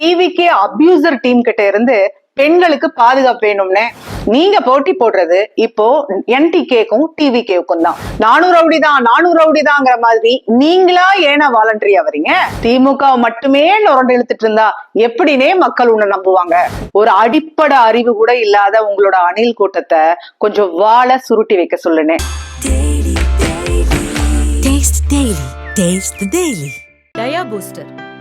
டிவிக்கே abuser team கிட்ட இருந்து பெண்களுக்கு பாதுகாப்பு வேணும்னு நீங்க போட்டி போடுறது இப்போ என்டிகேக்கும் டிவிகேக்கும் தான். நானூறு ரவுடி தான் நானூறு ரவுடி தாங்கிற மாதிரி நீங்களா ஏனா வாலண்டரியா வரீங்க திமுக மட்டுமே நுரண்டு இழுத்துட்டு இருந்தா எப்படினே மக்கள் உன்னை நம்புவாங்க. ஒரு அடிப்படை அறிவு கூட இல்லாத உங்களோட அணில் கூட்டத்தை கொஞ்சம் வாழ சுருட்டி வைக்க சொல்லுனே. டயா பூஸ்டர்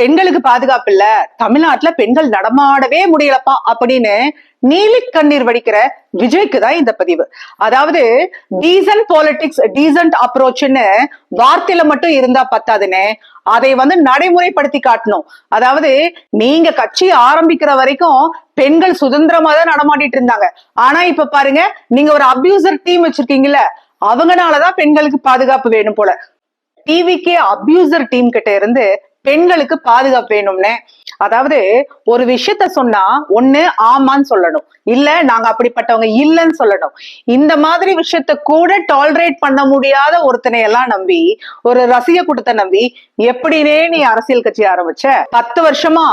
பெண்களுக்கு பாதுகாப்பு இல்ல. தமிழ்நாட்டுல பெண்கள் நடமாடவே முடியலப்பா அப்படின்னு நீலி கண்ணீர் வடிக்கிற விஜய்க்கு தான் இந்த பதிவு. அதாவது டீசன்ட் பாலிடிக்ஸ் டீசன்ட் அப்ரோச்னு வார்த்தையில மட்டும் இருந்தா பத்தாதுன்னு அதை வந்து நடைமுறைப்படுத்தி காட்டணும். அதாவது நீங்க கட்சி ஆரம்பிக்கிற வரைக்கும் பெண்கள் சுதந்திரமா தான் நடமாட்டிட்டு இருந்தாங்க. ஆனா இப்ப பாருங்க நீங்க ஒரு அபியூசர் டீம் வச்சிருக்கீங்கல்ல அவங்கனாலதான் பெண்களுக்கு பாதுகாப்பு வேணும் போல. டிவிக்கே அபியூசர் டீம் கிட்ட இருந்து பெண்களுக்கு பாதுகாப்பு வேணும்னு. அதாவது ஒரு விஷயத்த சொன்னா ஒண்ணு ஆமான்னு சொல்லணும். இல்ல நாங்க அப்படிப்பட்டவங்க இல்லைன்னு சொல்லணும். இந்த மாதிரி விஷயத்த கூட டாலரேட் பண்ண முடியாத ஒருத்தனை எல்லாம் நம்பி ஒரு ரசிக கூட்டத்தை நம்பி எப்படினே நீ அரசியல் கட்சி ஆரம்பிச்ச? பத்து வருஷமா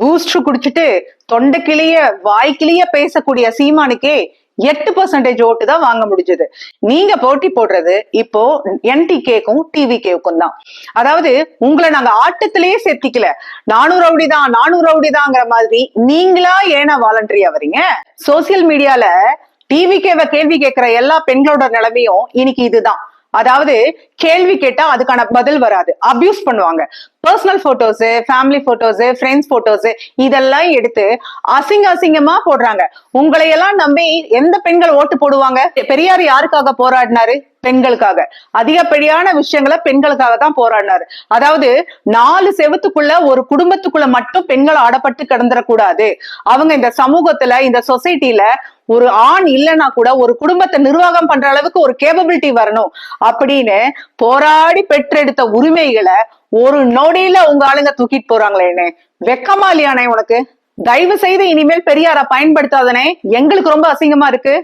பூஸ்ட் குடிச்சிட்டு தொண்டை கிளிய வாய்க்கிளிய பேசக்கூடிய சீமானுக்கே எட்டு பர்சன்டேஜ் ஓட்டு தான் வாங்க முடிஞ்சது. நீங்க போட்டி போடுறது இப்போ என்டிகேக்கும் டிவிகேக்கும் தான். அதாவது உங்களை நாங்க ஆட்டத்திலேயே சேர்த்திக்கல. நானூறு ரவுடி தான் நானூறு ரவுடி தாங்கிற மாதிரி நீங்களா ஏன்னா வாலண்டரியா வரீங்க? சோசியல் மீடியால டிவிகேவை கேள்வி கேட்கிற எல்லா பெண்களோட நிலைமையும் இன்னைக்கு இதுதான். அதாவது கேள்வி கேட்டா அதுக்கான பதில் வராது. அபியூஸ் பண்ணுவாங்க. Personal photos family photos friends photos இதெல்லாம் எடுத்து அசிங்க அசிங்கமா போடுறாங்க. உங்களை எல்லாம் நம்பி எந்த பெண்கள் ஓட்டு போடுவாங்க? பெரியார் யாருக்காக போராடினாரு? பெண்களுக்காக. அதிகப்படியான விஷயங்களை பெண்களுக்காக தான் போராடினாரு. அதாவது நாலு செவத்துக்குள்ள ஒரு குடும்பத்துக்குள்ள மட்டும் பெண்கள் ஆடப்பட்டு கிடந்துடக்கூடாது அவங்க இந்த சமூகத்துல இந்த சொசைட்டில ஒரு ஆண் இல்லைன்னா கூட ஒரு குடும்பத்தை நிர்வாகம் பண்ற அளவுக்கு ஒரு கேபபிலிட்டி வரணும். அப்படின்னு போராடி பெற்றெடுத்த உரிமைகளை ஒரு நொடியில உங்க ஆளுங்க தூக்கிட்டு போறாங்களேன்னு வெக்கமா இல்லையானே உனக்கு? தயவு செய்து இனிமேல் பெரியார பயன்படுத்தாதனே எங்களுக்கு ரொம்ப அசிங்கமா இருக்கு.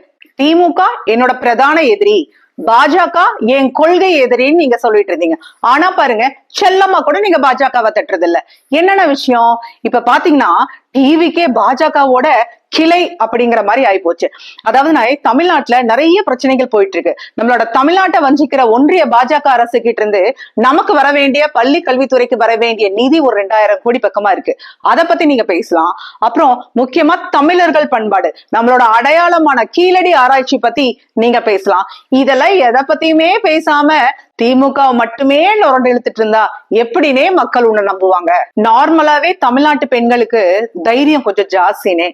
திமுக என்னோட பிரதான எதிரி. பாஜக என் கொள்கை எதிரின்னு நீங்க சொல்லிட்டு இருந்தீங்க. ஆனா பாருங்க செல்லமா கூட நீங்க பாஜகவை தட்டுறது இல்ல என்னென்ன விஷயம்? இப்ப பாத்தீங்கன்னா டிவிக்கே பாஜகவோட கிளை அப்படிங்கிற மாதிரி ஆயிப்போச்சு. அதாவது நான் தமிழ்நாட்டுல நிறைய பிரச்சனைகள் போயிட்டு இருக்கு நம்மளோட தமிழ்நாட்டை வஞ்சிக்கிற ஒன்றிய பாஜக அரசு கிட்ட இருந்து நமக்கு வர வேண்டிய பள்ளி கல்வித்துறைக்கு வர வேண்டிய நிதி ஒரு ரெண்டாயிரம் கோடி பக்கமா இருக்கு. அதை பத்தி நீங்க பேசலாம். அப்புறம் முக்கியமா தமிழர்கள் பண்பாடு. நம்மளோட அடையாளமான கீழடி ஆராய்ச்சி பத்தி நீங்க பேசலாம். இதெல்லாம் எதை பத்தியுமே பேசாம திமுக மட்டுமே நுரண்டு இழுத்துட்டு இருந்தா எப்படினே மக்கள் உன்னை நம்புவாங்க. நார்மலாவே தமிழ்நாட்டு பெண்களுக்கு தைரியம் கொஞ்சம் ஜாஸ்தினே.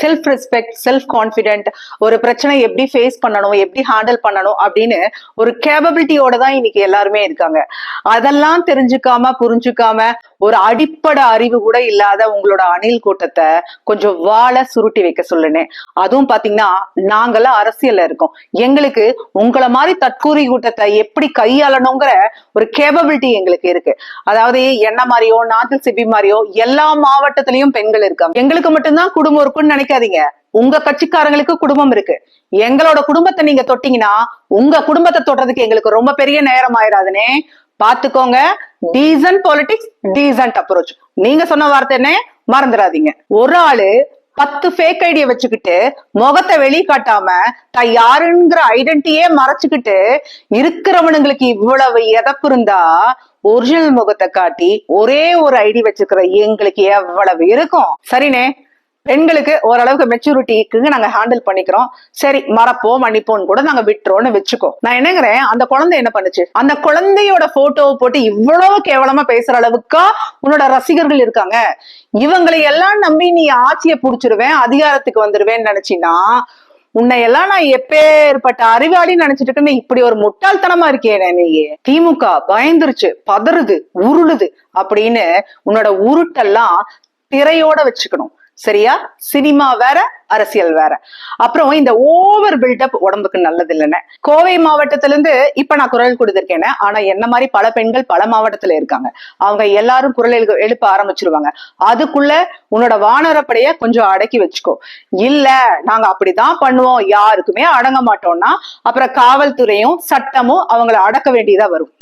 செல்ஃப் ரெஸ்பெக்ட் செல்ஃப் கான்பிடென்ட் ஒரு பிரச்சனை எப்படி ஃபேஸ் பண்ணணும் எப்படி ஹேண்டில் பண்ணணும் அப்படின்னு ஒரு கேபபிலிட்டியோட தான் இன்னைக்கு எல்லாருமே இருக்காங்க. அதெல்லாம் தெரிஞ்சுக்காம புரிஞ்சுக்காம ஒரு அடிப்படை அறிவு கூட இல்லாத உங்களோட அணில் கூட்டத்தை கொஞ்சம் வாழ சுருட்டி வைக்க சொல்லுனே. அதுவும் பாத்தீங்கன்னா நாங்களாம் அரசியல்ல இருக்கோம். எங்களுக்கு உங்களை மாதிரி தற்கூரி கூட்டத்தை எப்படி கையாளணுங்கிற ஒரு கேபபிலிட்டி எங்களுக்கு இருக்கு. அதாவது என்ன மாதிரியோ நாத்தில் சிபி மாதிரியோ எல்லா மாவட்டத்திலயும் பெண்கள் இருக்காங்க. எங்களுக்கு மட்டும்தான் குடும்பம் இருக்குன்னு நினைக்காதீங்க. உங்க கட்சிக்காரங்களுக்கு குடும்பம் இருக்கு. எங்களோட குடும்பத்தை நீங்க தொட்டீங்கன்னா உங்க குடும்பத்தை தொடுறதுக்கு எங்களுக்கு ரொம்ப பெரிய நேரம் ஆயிராதுனே. பாத்துக்கோங்க. டீசன்ட் பாலிடிக்ஸ் டீசன்ட் அப்ரோச் நீங்க சொன்ன வார்த்தை என்ன? மறந்துடாதீங்க. ஒரு ஆளு பத்து ஃபேக் ஐடிய வச்சுக்கிட்டு முகத்தை வெளி காட்டாம தான் யாருங்கிற ஐடென்டிட்டியே மறைச்சுக்கிட்டு இருக்கிறவனுங்களுக்கு இவ்வளவு எதப்பு இருந்தா ஒரிஜினல் முகத்தை காட்டி ஒரே ஒரு ஐடி வச்சுக்கிற எங்களுக்கு எவ்வளவு இருக்கும்? சரினே பெண்களுக்கு ஓரளவுக்கு மெச்சூரிட்டிக்கு நாங்க ஹேண்டில் பண்ணிக்கிறோம். சரி மறப்போம் மன்னிப்போம் கூட நாங்க விட்டுறோம்னு வச்சுக்கோ. நான் என்னங்கிறேன் அந்த குழந்தை என்ன பண்ணுச்சு? அந்த குழந்தையோட போட்டோவை போட்டு இவ்வளவு கேவலமா பேசுற அளவுக்கா உன்னோட ரசிகர்கள் இருக்காங்க. இவங்களை எல்லாம் நம்பி நீ ஆட்சியை புடிச்சிருவேன் அதிகாரத்துக்கு வந்துருவேன்னு நினைச்சினா உன்னை எல்லாம் நான் எப்பேற்பட்ட அறிவாளின்னு நினைச்சிட்டு இருக்கேன்னு இப்படி ஒரு முட்டாள்தனமா இருக்கேனே நீ திமுக பயந்துருச்சு பதறுது உருளுது அப்படின்னு உன்னோட உருட்டெல்லாம் திரையோட வச்சுக்கணும். சரியா? சினிமா வேற அரசியல் வேற. அப்புறம் இந்த ஓவர் பில்டப் உடம்புக்கு நல்லது இல்லைன்னு. கோவை மாவட்டத்துல இருந்து இப்ப நான் குரல் கொடுத்திருக்கேன்னு ஆனா என்ன மாதிரி பல பெண்கள் பல மாவட்டத்துல இருக்காங்க. அவங்க எல்லாரும் குரல் எழு- எழுப்ப ஆரம்பிச்சிருவாங்க. அதுக்குள்ள உன்னோட வானரப்படைய கொஞ்சம் அடக்கி வச்சுக்கோ. இல்ல நாங்க அப்படிதான் பண்ணுவோம். யாருக்குமே அடங்க மாட்டோம்னா அப்புறம் காவல்துறையும் சட்டமும் அவங்கள அடக்க வேண்டியதா வரும்.